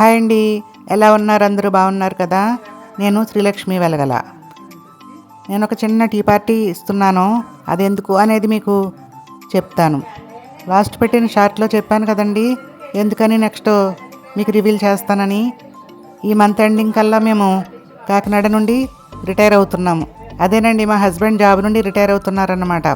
Hi అండి. ఎలా ఉన్నారు? అందరూ బాగున్నారు కదా? నేను శ్రీలక్ష్మి వెలగల. నేను ఒక చిన్న టీ పార్టీ ఇస్తున్నాను. అది ఎందుకు అనేది మీకు చెప్తాను. లాస్ట్ పెట్టిన షార్ట్లో చెప్పాను కదండి. ఎందుకని నెక్స్ట్ మీకు రివీల్ చేస్తానని? ఈ మంత్ ఎండింగ్ కల్లా మేము కాకినాడ నుండి రిటైర్ అవుతున్నాము. అదేనండి మా హస్బెండ్ జాబ్ నుండి రిటైర్ అవుతున్నారన్నమాట.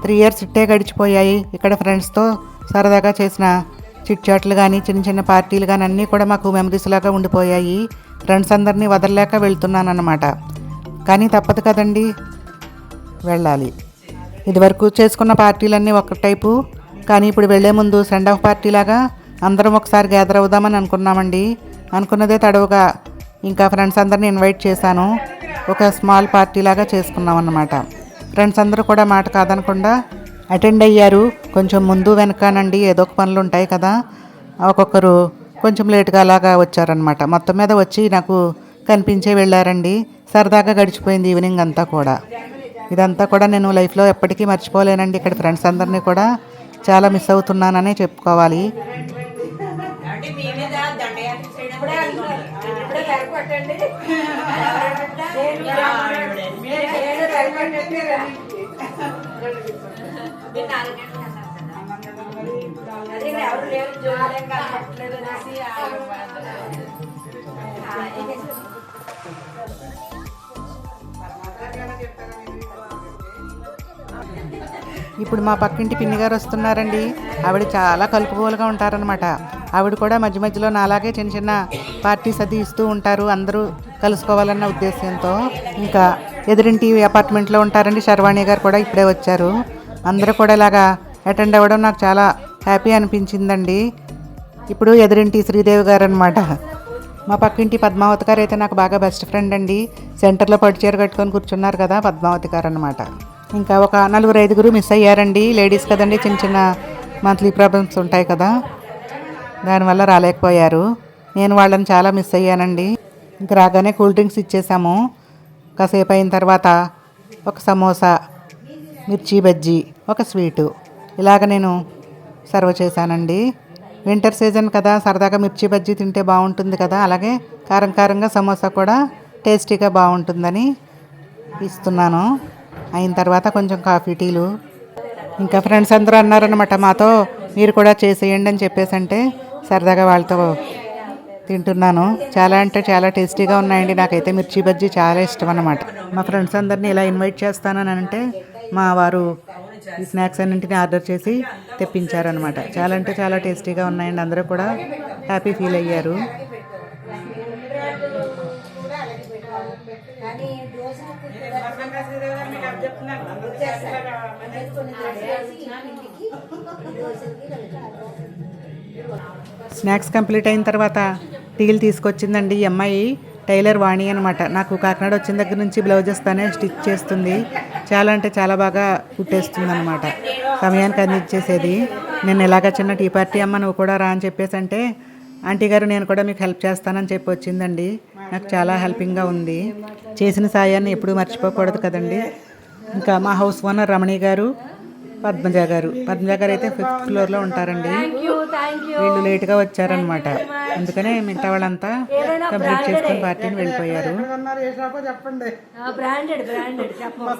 త్రీ ఇయర్స్ ఇట్టే గడిచిపోయాయి. ఇక్కడ ఫ్రెండ్స్తో సరదాగా చేసిన చిట్ చాట్లు కానీ చిన్న చిన్న పార్టీలు కానీ అన్నీ కూడా మాకు మెమరీస్ లాగా ఉండిపోయాయి. ఫ్రెండ్స్ అందరినీ వదలలేక వెళ్తున్నాను కానీ తప్పదు కదండి. వెళ్ళాలి. ఇదివరకు చేసుకున్న పార్టీలన్నీ ఒక టైపు. కానీ ఇప్పుడు వెళ్ళే ముందు సెండ్ ఆఫ్ పార్టీ లాగా అందరం ఒకసారి గ్యాదర్ అవుదామని అనుకున్నామండి. అనుకున్నదే తడవుగా. ఇంకా ఫ్రెండ్స్ అందరిని ఇన్వైట్ చేశాను. ఒక స్మాల్ పార్టీ లాగా చేసుకున్నాం అన్నమాట ఫ్రెండ్స్ అందరూ కూడా మాట కాదనకుండా అటెండ్ అయ్యారు. కొంచెం ముందు వెనకానండి ఏదో ఒక పనులు ఉంటాయి కదా. ఒక్కొక్కరు కొంచెం లేట్గా అలాగా వచ్చారనమాట మొత్తం మీద వచ్చి నాకు కనిపించే వెళ్ళారండి. సరదాగా గడిచిపోయింది ఈవినింగ్ అంతా కూడా. ఇదంతా కూడా నేను లైఫ్లో ఎప్పటికీ మర్చిపోలేనండి. ఇక్కడ ఫ్రెండ్స్ అందరినీ కూడా చాలా మిస్ అవుతున్నాననే చెప్పుకోవాలి. నాలుగు అన్నారు కదా. అదే ఎవరు లేరు జోలేం అనేసి ఇప్పుడు మా పక్కింటి పిన్ని గారు వస్తున్నారండి. ఆవిడ చాలా కలుపుకోలుగా ఉంటారనమాట ఆవిడ కూడా మధ్య మధ్యలో నాలాగే చిన్న చిన్న పార్టీస్ అది ఇస్తూ ఉంటారు. అందరూ కలుసుకోవాలన్న ఉద్దేశంతో ఇంకా ఎదురింటి అపార్ట్మెంట్లో ఉంటారండి. శర్వాణి గారు కూడా ఇప్పుడే వచ్చారు. అందరూ కూడా ఇలాగా అటెండ్ అవ్వడం నాకు చాలా హ్యాపీ అనిపించిందండి. ఇప్పుడు ఎదురింటి శ్రీదేవి గారు అనమాట మా పక్కింటి పద్మావతి గారు అయితే నాకు బాగా బెస్ట్ ఫ్రెండ్ అండి. సెంటర్లో పడిచేరు కట్టుకొని కూర్చున్నారు కదా పద్మావతి గారు అనమాట ఇంకా ఒక నలుగురు ఐదుగురు మిస్ అయ్యారండి. లేడీస్ కదండి చిన్న చిన్న మంత్లీ ప్రాబ్లమ్స్ ఉంటాయి కదా. దానివల్ల రాలేకపోయారు. నేను వాళ్ళని చాలా మిస్ అయ్యానండి. ఇంకా రాగానే కూల్ డ్రింక్స్ ఇచ్చేసాము. కాసేపు అయిన తర్వాత ఒక సమోసా మిర్చి బజ్జీ ఒక స్వీటు. ఇలాగ నేను సర్వ్ చేశానండి. వింటర్ సీజన్ కదా సరదాగా మిర్చి బజ్జీ తింటే బాగుంటుంది కదా. అలాగే కారం కారంగా సమోసా కూడా టేస్టీగా బాగుంటుందని ఇస్తున్నాను. అయిన తర్వాత కొంచెం కాఫీ టీలు. ఇంకా ఫ్రెండ్స్ అందరూ అన్నారనమాట మాతో మీరు కూడా చేసేయండి అని చెప్పేసి అంటే సరదాగా వాళ్ళతో తింటున్నాను. చాలా అంటే చాలా టేస్టీగా ఉన్నాయండి. నాకైతే మిర్చి బజ్జీ చాలా ఇష్టం అన్నమాట. మా ఫ్రెండ్స్ అందరినీ ఇలా ఇన్వైట్ చేస్తానని అంటే మా వారు ఈ స్నాక్స్ అన్నింటినీ ఆర్డర్ చేసి తెప్పించారనమాట చాలా అంటే చాలా టేస్టీగా ఉన్నాయండి. అందరూ కూడా హ్యాపీ ఫీల్ అయ్యారు. స్నాక్స్ కంప్లీట్ అయిన తర్వాత టీలు తీసుకొచ్చిందండి ఈ అమ్మాయి టైలర్ వాణి అనమాట నాకు కాకినాడ వచ్చిన దగ్గర నుంచి బ్లౌజెస్ తనే స్టిచ్ చేస్తుంది. చాలా అంటే చాలా బాగా కుట్టేస్తుంది అనమాట సమయానికి అందించేసేది. నేను ఎలాగ చిన్న టీ పార్టీ అమ్మ నువ్వు కూడా రా అని చెప్పేసి అంటే ఆంటీ గారు నేను కూడా మీకు హెల్ప్ చేస్తానని చెప్పి వచ్చిందండి. నాకు చాలా హెల్పింగ్గా ఉంది. చేసిన సాయాన్ని ఎప్పుడూ మర్చిపోకూడదు కదండి. ఇంకా మా హౌస్ ఓనర్ రమణి గారు పద్మజ గారు. పద్మజ గారు అయితే ఫిఫ్త్ ఫ్లోర్లో ఉంటారండి. వీళ్ళు లేట్గా వచ్చారనమాట అందుకనే మిగతా వాళ్ళంతా కంప్లీట్ చేసుకుని పార్టీని వెళ్ళిపోయారు. చెప్పండి. బ్రాండెడ్ బ్రాండెడ్ చెప్ప. మా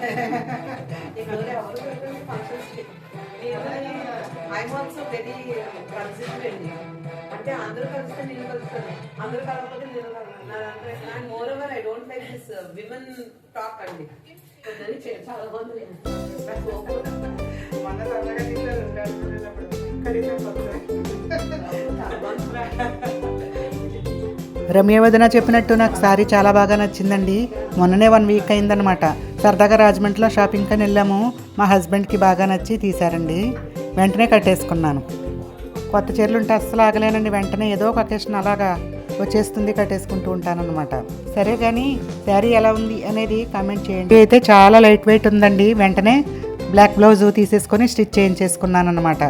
వచ్చారు ఐఎమ్ ఆల్సో వెరీ కన్సిస్టెంట్ అంటే అందరూ కలిస్తే నేను కలుస్తాను. అందరూ కలవకపోతే నేను కలవను. And more over I don't like this women talk అండి. చాలా నాకు సరదాగా మంది రమ్యవదన చెప్పినట్టు నాకు సారీ చాలా బాగా నచ్చిందండి. మొన్ననే వన్ వీక్ అయిందనమాట సరదాగా రాజమండ్రిలో షాపింగ్కి అని వెళ్ళాము మా హస్బెండ్కి బాగా నచ్చి తీశారండి వెంటనే కట్టేసుకున్నాను కొత్త చీరలు ఉంటే అస్సలు ఆగలేనండి వెంటనే ఏదో ఒక అకేషన్ అలాగా వచ్చేస్తుంది కట్టేసుకుంటూ ఉంటానన్నమాట సరే కానీ శారీ ఎలా ఉంది అనేది కామెంట్ చేయండి అయితే చాలా లైట్ వెయిట్ ఉందండి వెంటనే బ్లాక్ బ్లౌజ్ తీసేసుకొని స్టిచ్ చేయించేసుకున్నాను అనమాట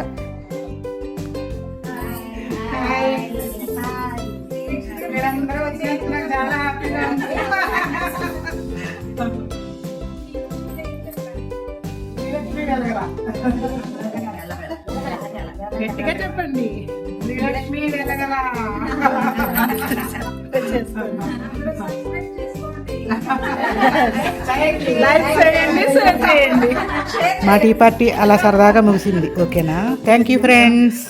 చాలా హ్యాపీగా గట్టిగా చెప్పండి. శ్రీలక్ష్మి మా టీ పార్టీ అలా సరదాగా ముగిసింది. ఓకేనా? Thank you friends